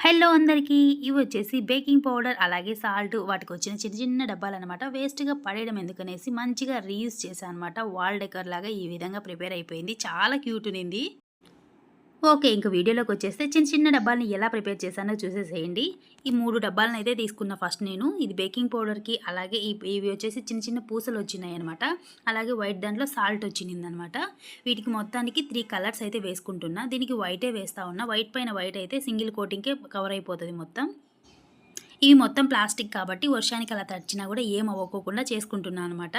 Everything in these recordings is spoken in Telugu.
హలో అందరికీ. ఇవి వచ్చేసి బేకింగ్ పౌడర్ అలాగే సాల్ట్ వాటికి వచ్చిన చిన్న చిన్న డబ్బాలు అనమాట వేస్ట్గా పడేయడం ఎందుకనేసి మంచిగా రీయూస్ చేశాను అనమాట వాల్ డెకర్ లాగా ఈ విధంగా ప్రిపేర్ అయిపోయింది. చాలా క్యూట్ ఉంది ఓకే ఇంక వీడియోలోకి వచ్చేస్తే చిన్న చిన్న డబ్బాలని ఎలా ప్రిపేర్ చేశానో చూసేసేయండి. ఈ మూడు డబ్బాలను అయితే తీసుకున్న ఫస్ట్ నేను. ఇది బేకింగ్ పౌడర్కి అలాగే ఈ ఇవి వచ్చేసి చిన్న చిన్న పూసలు వచ్చినాయి అనమాట అలాగే వైట్ దాంట్లో సాల్ట్ వచ్చింది అనమాట వీటికి మొత్తానికి త్రీ కలర్స్ అయితే వేసుకుంటున్నా. దీనికి వైటే వేస్తా ఉన్నా. వైట్ పైన వైట్ అయితే సింగిల్ కోటింగ్కే కవర్ అయిపోతుంది మొత్తం. ఇవి మొత్తం ప్లాస్టిక్ కాబట్టి వర్షానికి అలా తడిచినా కూడా ఏం అవ్వకోకుండా చేసుకుంటున్నాను అనమాట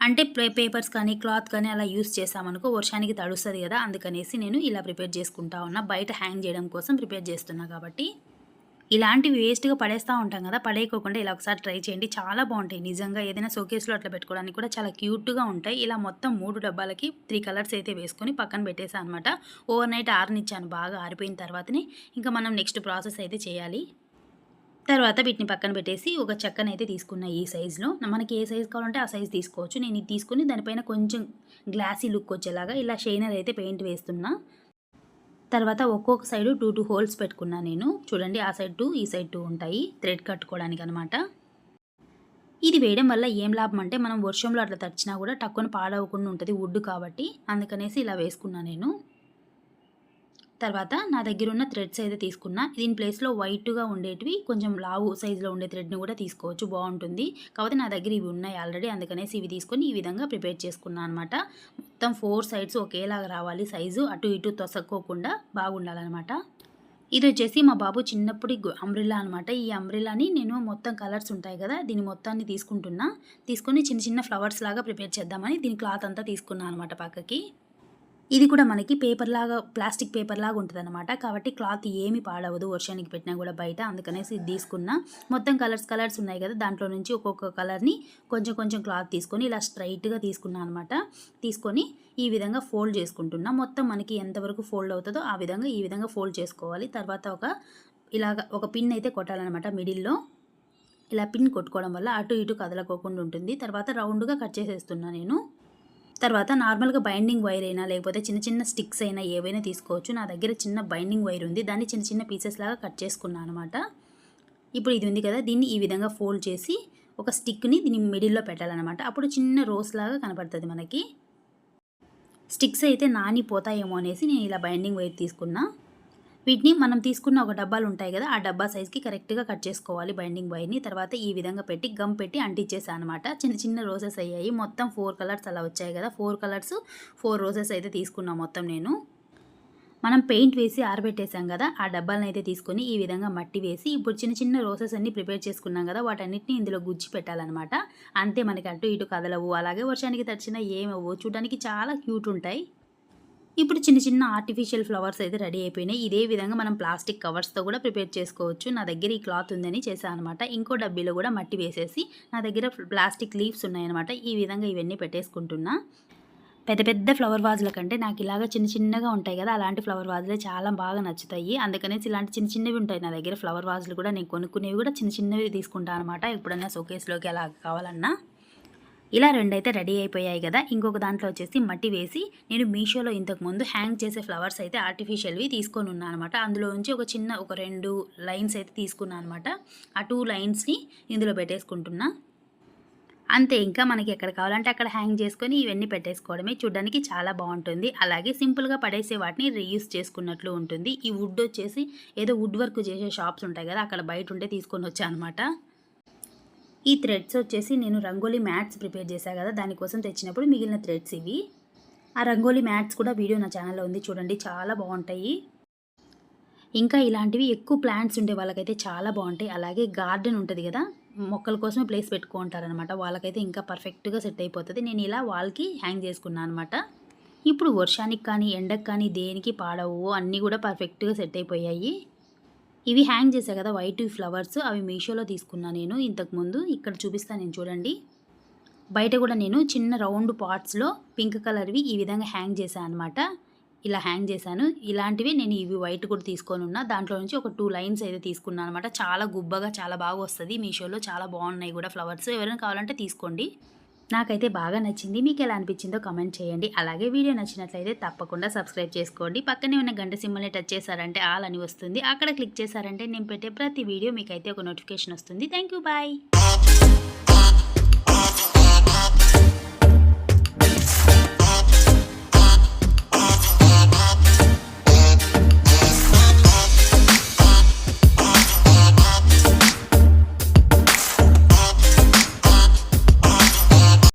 అంటే ప్లే పేపర్స్ కానీ క్లాత్ కానీ అలా యూస్ చేసామనుకో వర్షానికి తడుస్తుంది కదా అందుకనేసి నేను ఇలా ప్రిపేర్ చేసుకుంటా ఉన్నా. బయట హ్యాంగ్ చేయడం కోసం ప్రిపేర్ చేస్తున్నా కాబట్టి. ఇలాంటివి వేస్ట్గా పడేస్తూ ఉంటాం కదా పడేయకోకుండా ఇలా ఒకసారి ట్రై చేయండి. చాలా బాగుంటాయి. నిజంగా ఏదైనా షోకేస్లో అట్లా పెట్టుకోవడానికి కూడా చాలా క్యూట్గా ఉంటాయి. ఇలా మొత్తం మూడు డబ్బాలకి త్రీ కలర్స్ అయితే వేసుకొని పక్కన పెట్టేసాను అనమాట ఓవర్ నైట్ ఆరనిచ్చాను బాగా ఆరిపోయిన తర్వాతనే. ఇంకా మనం నెక్స్ట్ ప్రాసెస్ అయితే చేయాలి. తర్వాత వీటిని పక్కన పెట్టేసి ఒక చెక్కను అయితే తీసుకున్న ఈ సైజులో. మనకి ఏ సైజు కావాలంటే ఆ సైజు తీసుకోవచ్చు. నేను ఇది తీసుకుని దానిపైన కొంచెం గ్లాసీ లుక్ వచ్చేలాగా ఇలా షైనర్ అయితే పెయింట్ వేస్తున్నా. తర్వాత ఒక్కొక్క సైడు టూ టూ హోల్స్ పెట్టుకున్నా నేను. చూడండి ఆ సైడ్ టూ ఈ సైడ్ టూ ఉంటాయి. థ్రెడ్ కట్టుకోవడానికి అనమాట ఇది వేయడం వల్ల ఏం లాభం అంటే మనం వర్షంలో అట్లా తడిచినా కూడా టక్కున పాడవకుండా ఉంటుంది వుడ్ కాబట్టి. అందుకనేసి ఇలా వేసుకున్నా నేను. తర్వాత నా దగ్గర ఉన్న థ్రెడ్స్ అయితే తీసుకున్నా. దీని ప్లేస్లో వైట్గా ఉండేటివి కొంచెం లావు సైజులో ఉండే థ్రెడ్ని కూడా తీసుకోవచ్చు. బాగుంటుంది. కాకపోతే నా దగ్గర ఇవి ఉన్నాయి ఆల్రెడీ. అందుకనేసి ఇవి తీసుకొని ఈ విధంగా ప్రిపేర్ చేసుకున్నాను అనమాట మొత్తం ఫోర్ సైడ్స్ ఒకేలాగా రావాలి సైజు. అటు ఇటు తొసక్కోకుండా బాగుండాలన్నమాట. ఇది వచ్చేసి మా బాబు చిన్నప్పుడు అంబ్రిల్లా అనమాట ఈ అంబ్రిల్లాని నేను మొత్తం కలర్స్ ఉంటాయి కదా దీని మొత్తాన్ని తీసుకుంటున్నా. తీసుకొని చిన్న చిన్న ఫ్లవర్స్ లాగా ప్రిపేర్ చేద్దామని దీని క్లాత్ అంతా తీసుకున్నాను అనమాట పక్కకి. ఇది కూడా మనకి పేపర్ లాగా ప్లాస్టిక్ పేపర్ లాగా ఉంటుంది అనమాట కాబట్టి క్లాత్ ఏమి పాడవదు వర్షానికి పెట్టినా కూడా బయట. అందుకనేసి ఇది తీసుకున్నా. మొత్తం కలర్స్ కలర్స్ ఉన్నాయి కదా. దాంట్లో నుంచి ఒక్కొక్క కలర్ని కొంచెం కొంచెం క్లాత్ తీసుకొని ఇలా స్ట్రైట్గా తీసుకున్నా అనమాట తీసుకొని ఈ విధంగా ఫోల్డ్ చేసుకుంటున్నా. మొత్తం మనకి ఎంతవరకు ఫోల్డ్ అవుతుందో ఆ విధంగా ఈ విధంగా ఫోల్డ్ చేసుకోవాలి. తర్వాత ఒక ఇలాగ ఒక పిన్ అయితే కొట్టాలన్నమాట మిడిల్లో ఇలా పిన్ కొట్టుకోవడం వల్ల అటు ఇటు కదలకోకుండా ఉంటుంది. తర్వాత రౌండ్గా కట్ చేసేస్తున్నా నేను. తర్వాత నార్మల్గా బైండింగ్ వైర్ అయినా లేకపోతే చిన్న చిన్న స్టిక్స్ అయినా ఏవైనా తీసుకోవచ్చు. నా దగ్గర చిన్న బైండింగ్ వైర్ ఉంది. దాన్ని చిన్న చిన్న పీసెస్ లాగా కట్ చేసుకున్నాను అనమాట ఇప్పుడు ఇది ఉంది కదా దీన్ని ఈ విధంగా ఫోల్డ్ చేసి ఒక స్టిక్ని దీన్ని మిడిల్లో పెట్టాలన్నమాట. అప్పుడు చిన్న రోస్ లాగా కనపడుతుంది మనకి. స్టిక్స్ అయితే నానిపోతాయేమో అనేసి నేను ఇలా బైండింగ్ వైర్ తీసుకున్నా. వీటిని మనం తీసుకున్న ఒక డబ్బాలు ఉంటాయి కదా ఆ డబ్బా సైజ్కి కరెక్ట్గా కట్ చేసుకోవాలి బైండింగ్ వైర్ని. తర్వాత ఈ విధంగా పెట్టి గమ్ పెట్టి అంటించేసాను అనమాట చిన్న చిన్న రోజెస్ అయ్యాయి. మొత్తం ఫోర్ కలర్స్ అలా వచ్చాయి కదా. ఫోర్ కలర్స్ ఫోర్ రోజెస్ అయితే తీసుకున్నాం మొత్తం నేను. మనం పెయింట్ వేసి ఆరబెట్టేసాం కదా ఆ డబ్బాలను అయితే తీసుకొని ఈ విధంగా మట్టి వేసి ఇప్పుడు చిన్న చిన్న రోసెస్ అన్ని ప్రిపేర్ చేసుకున్నాం కదా వాటన్నిటిని ఇందులో గుజ్జి పెట్టాలన్నమాట. అంతే మనకి అటు ఇటు కదలవు. అలాగే వర్షానికి తడిచినా ఏమవు చూడడానికి చాలా క్యూట్ ఉంటాయి. ఇప్పుడు చిన్న చిన్న ఆర్టిఫిషియల్ ఫ్లవర్స్ అయితే రెడీ అయిపోయినాయి. ఇదే విధంగా మనం ప్లాస్టిక్ కవర్స్తో కూడా ప్రిపేర్ చేసుకోవచ్చు. నా దగ్గర ఈ క్లాత్ ఉందని చేశాను అనమాట ఇంకో డబ్బీలో కూడా మట్టి వేసేసి నా దగ్గర ప్లాస్టిక్ లీవ్స్ ఉన్నాయన్నమాట. ఈ విధంగా ఇవన్నీ పెట్టేసుకుంటున్నా. పెద్ద పెద్ద ఫ్లవర్ వాజుల కంటే నాకు ఇలాగ చిన్న చిన్నగా ఉంటాయి కదా అలాంటి ఫ్లవర్ వాజులే చాలా బాగా నచ్చుతాయి. అందుకనేసి ఇలాంటి చిన్న చిన్నవి ఉంటాయి నా దగ్గర. ఫ్లవర్ వాజులు కూడా నేను కొనుక్కునేవి కూడా చిన్న చిన్నవి తీసుకుంటాను అనమాట ఎప్పుడన్నా షోకేస్లోకి అలా కావాలన్నా. ఇలా రెండైతే రెడీ అయిపోయాయి కదా. ఇంకొక దాంట్లో వచ్చేసి మట్టి వేసి నేను మీషోలో ఇంతకుముందు హ్యాంగ్ చేసే ఫ్లవర్స్ అయితే ఆర్టిఫిషియల్వి తీసుకొని ఉన్నాను అనమాట అందులో నుంచి ఒక చిన్న ఒక రెండు లైన్స్ అయితే తీసుకున్నాను అనమాట ఆ టూ లైన్స్ని ఇందులో పెట్టేసుకుంటున్నా. అంతే ఇంకా మనకి ఎక్కడ కావాలంటే అక్కడ హ్యాంగ్ చేసుకొని ఇవన్నీ పెట్టేసుకోవడమే చూడడానికి చాలా బాగుంటుంది. అలాగే సింపుల్గా పడేసే వాటిని రీయూస్ చేసుకున్నట్లు ఉంటుంది. ఈ వుడ్ వచ్చేసి ఏదో వుడ్ వర్క్ చేసే షాప్స్ ఉంటాయి కదా అక్కడ బయట ఉంటే తీసుకొని వచ్చా అనమాట ఈ థ్రెడ్స్ వచ్చేసి నేను రంగోలీ మ్యాట్స్ ప్రిపేర్ చేశాను కదా దానికోసం తెచ్చినప్పుడు మిగిలిన థ్రెడ్స్ ఇవి. ఆ రంగోలీ మ్యాట్స్ కూడా వీడియో నా ఛానల్లో ఉంది చూడండి చాలా బాగుంటాయి. ఇంకా ఇలాంటివి ఎక్కువ ప్లాంట్స్ ఉండే వాళ్ళకైతే చాలా బాగుంటాయి. అలాగే గార్డెన్ ఉంటుంది కదా మొక్కల కోసమే ప్లేస్ పెట్టుకుంటారనమాట వాళ్ళకైతే ఇంకా పర్ఫెక్ట్గా సెట్ అయిపోతుంది. నేను ఇలా వాళ్ళకి హ్యాంగ్ చేసుకున్నాను అనమాట ఇప్పుడు వర్షానికి కానీ ఎండకు కానీ దేనికి పాడవు అన్నీ కూడా పర్ఫెక్ట్గా సెట్ అయిపోయాయి. ఇవి హ్యాంగ్ చేశాయి కదా వైట్ ఫ్లవర్స్ అవి మీషోలో తీసుకున్నా నేను ఇంతకుముందు ఇక్కడ చూపిస్తాను నేను చూడండి. బయట కూడా నేను చిన్న రౌండ్ పార్ట్స్లో పింక్ కలర్వి ఈ విధంగా హ్యాంగ్ చేశాను అనమాట ఇలా హ్యాంగ్ చేశాను. ఇలాంటివి నేను ఇవి వైట్ కూడా తీసుకొని ఉన్నా. దాంట్లో నుంచి ఒక టూ లైన్స్ అయితే తీసుకున్నాను అనమాట చాలా గుబ్బగా చాలా బాగా వస్తుంది. మీషోలో చాలా బాగున్నాయి కూడా ఫ్లవర్స్. ఎవరైనా కావాలంటే తీసుకోండి. నాకైతే బాగా నచ్చింది. మీకు ఎలా అనిపించిందో కమెంట్ చేయండి. అలాగే వీడియో నచ్చినట్లయితే తప్పకుండా సబ్స్క్రైబ్ చేసుకోండి. పక్కనే ఉన్న గంట సింబల్ని టచ్ చేశారంటే ఆల్ అని వస్తుంది. అక్కడ క్లిక్ చేశారంటే నేను పెట్టే ప్రతి వీడియో మీకైతే ఒక నోటిఫికేషన్ వస్తుంది. Thank you bye